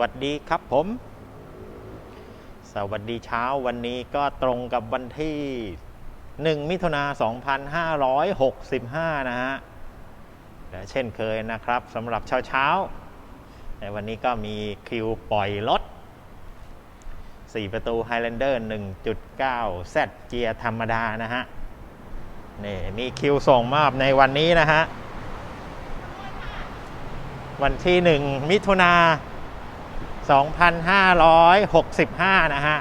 วัสดีครับผม สวัสดีเช้าวันนี้ก็ตรงกับวันที่ 1 มิถุนา2565 นะฮะและเช่นเคยนะครับสำหรับเช้าเช้าในวันนี้ก็มีคิวปล่อยรถ 4 ประตู Highlander 1.9 Z เกียร์ธรรมดานะฮะนี่มีคิวส่งมอบในวันนี้นะฮะ วันที่ 1 มิถุนา 2565 นะฮะ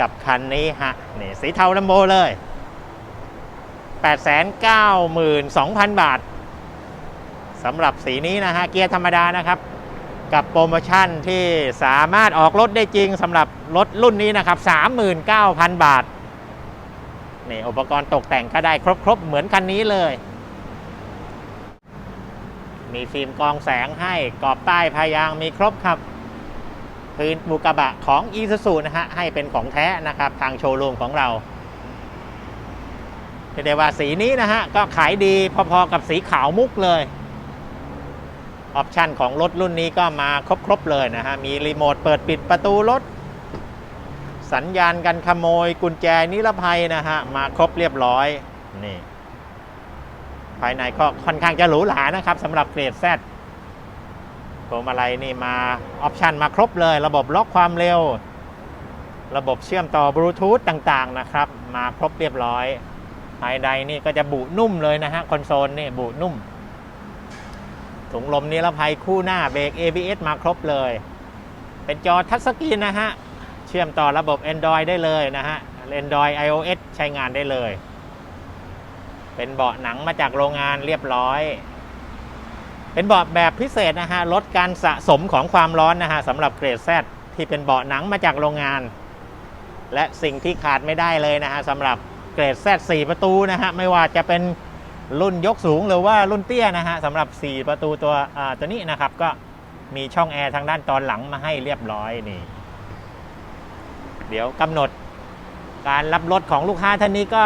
กับคันนี้ฮะ นี่สีเทาลัมโบเลย 892,000 บาทสำหรับสีนี้นะฮะ เกียร์ธรรมดานะครับ กับโปรโมชั่นที่สามารถออกรถได้จริงสำหรับรถรุ่นนี้นะครับ 39,000 บาท นี่อุปกรณ์ตกแต่งก็ได้ครบๆ เหมือนคันนี้เลย มีฟิล์มกรองแสงให้กรอบใต้พายางมีครบครับ พื้นบุกระบะของ e s u s u นะฮะให้เป็นของแท้นะครับ ทางโชว์รูมของเราเรียกได้ว่าสีนี้นะฮะ ก็ขายดีพอๆกับสีขาวมุกเลยออปชันของรถรุ่นนี้ก็มาครบๆเลยนะฮะ มีรีโมทเปิดปิดประตูรถ สัญญาณกันขโมยกุญแจนิรภัยนะฮะ มาครบเรียบร้อยนี่ ภายในก็ค่อนข้างจะหรูหรานะครับสำหรับเกรด Z พวงมาลัยนี่มาออปชันมาครบเลย ระบบล็อกความเร็ว ระบบเชื่อมต่อบลูทูธต่างๆนะครับ มาครบเรียบร้อย ภายในนี่ก็จะบุนุ่มเลยนะฮะคอนโซลนี่บุนุ่ม ถุงลมนิรภัยคู่หน้าเบรก ABS มาครบเลย เป็นจอทัชสกรีนนะฮะ เชื่อมต่อระบบ Android ได้เลยนะฮะ Android iOS ใช้งานได้เลย เป็นเบาะหนังมาจากโรงงานเรียบร้อย เป็นเบาะแบบพิเศษนะฮะลดการสะสมของความร้อนนะฮะสำหรับเกรด Z ที่เป็นเบาะหนังมาจากโรงงาน และสิ่งที่ขาดไม่ได้เลยนะฮะสำหรับเกรด Z 4ประตูนะฮะไม่ว่าจะเป็นรุ่นยกสูงหรือว่ารุ่นเตี้ยนะฮะสำหรับ 4 ประตูตัวอ่าตัวนี้นะครับ ก็มีช่องแอร์ทางด้านตอนหลังมาให้เรียบร้อยนี่ เดี๋ยวกำหนดการรับรถของลูกค้าท่านนี้ก็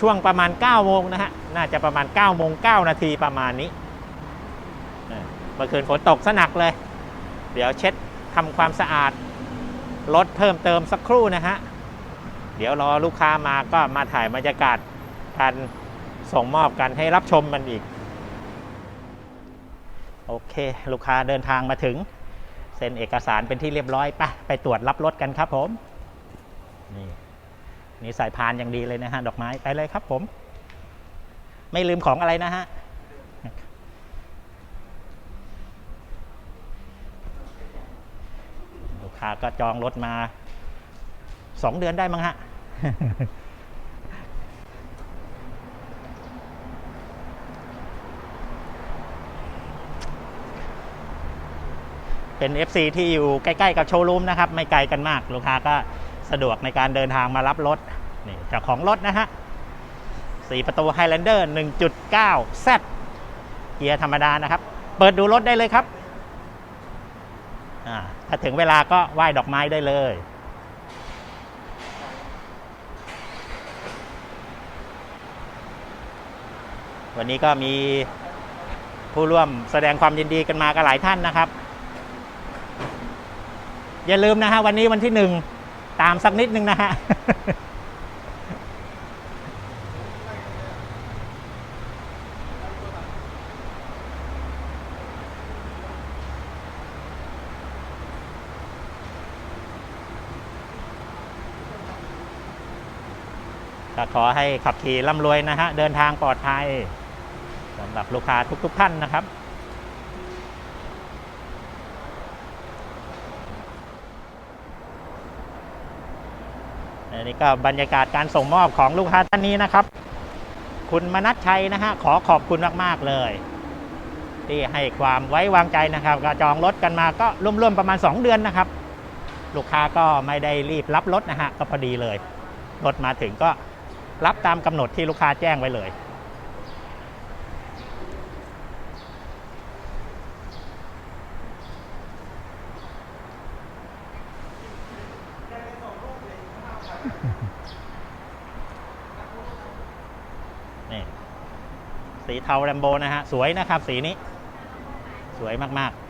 ช่วงประมาณ 9 โมงนะฮะ น่าจะประมาณ 9 โมง 9 นาทีประมาณนี้เมื่อคืนฝนตกสนักเลย เดี๋ยวเช็ดทำความสะอาดรถเพิ่มเติมสักครู่นะฮะ เดี๋ยวรอลูกค้ามาก็มาถ่ายบรรยากาศการส่งมอบกันให้รับชมมันอีก โอเค ลูกค้าเดินทางมาถึง เซ็นเอกสารเป็นที่เรียบร้อยไปไปตรวจรับรถกันครับผม นี่ นี่สายพานอย่างดีเลยนะฮะ ดอกไม้ไปเลยครับผม ไม่ลืมของอะไรนะฮะลูกค้าก็จองรถมาสองเดือนได้มั้งฮะเป็น FC ที่อยู่ใกล้ ๆ กับโชว์รูมนะครับ ไม่ไกลกันมาก ลูกค้าก็ สะดวกในการเดินทางมารับรถนี่เจ้าของรถนะฮะ4ประตู Highlander 1.9 Z เกียร์ธรรมดานะครับ เปิดดูรถได้เลยครับอ่าถ้าถึงเวลาก็ไหว้ดอกไม้ได้เลย วันนี้ก็มีผู้ร่วมแสดงความยินดีกันมากันหลายท่านนะครับ อย่าลืมนะฮะวันนี้วันที่หนึ่ง ตามสักนิดนึงนะฮะก็ขอให้ขับขี่ร่ำรวยนะฮะ เดินทางปลอดภัยสำหรับลูกค้าทุกๆท่านนะครับ อันนี้ก็บรรยากาศการส่งมอบของลูกค้าท่านนี้นะครับ คุณมนัทชัยนะฮะขอขอบคุณมากๆเลย ที่ให้ความไว้วางใจนะครับก็จองรถกันมาก็ร่วมๆประมาณ 2 เดือนนะครับ ลูกค้าก็ไม่ได้รีบรับรถนะฮะก็พอดีเลยรถมาถึงก็รับตามกำหนดที่ลูกค้าแจ้งไว้เลย นี่สีเทาแรมโบนะฮะ สวยนะครับ สีนี้ สวยมาก ๆ